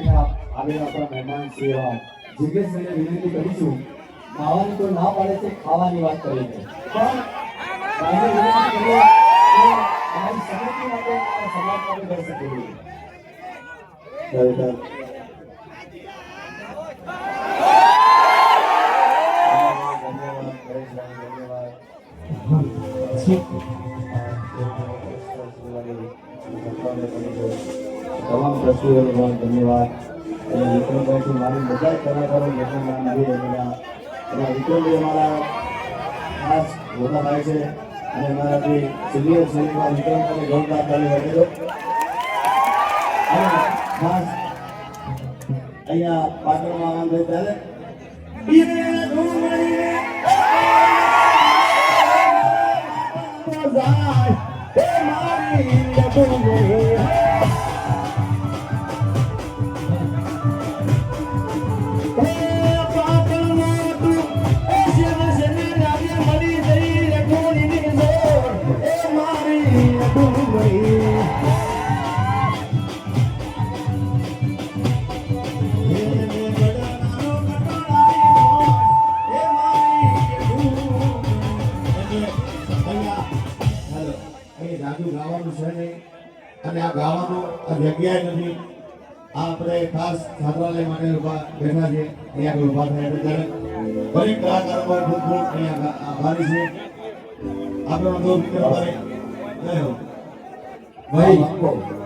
આવેલા આપણા મહેમાન છે એવા જિજ્ઞેશભાઈને વિનંતી કરીશું ખાવાની તો ના પાડે છે ખાવાની વાત કરી છે. પણ અમારી સમિતિ માટે સમાજ તમામ ટ્રસ્ટીઓને પણ ધન્યવાદ. અને વિક્રમભાઈથી મારી બધા જ કલાકારો જેટલું નામ એમાં વિક્રમભાઈ અમારા ખાસ મોટા ભાઈ છે અને અમારાથી સિનિયર સિનિયર વિક્રમભાઈ જોરદાર તાળી વાગી અને ખાસ અહીંયા પાટણમાં આમ ભાઈ ત્યારે ઈરે અહીં જાય ગાવાનું છે. નહીં અને આ ગાવાનું આ જગ્યાએ નથી આ આપણે ખાસ છાત્રાલય માટે ઊભા બેઠા છે અહીંયા આગળ ઊભા થયા ત્યારે દરેક કલાકારો પર ખૂબ ખૂબ અહીંયા આભારી છે આપણો દોસ્ત ભાઈ ભાઈ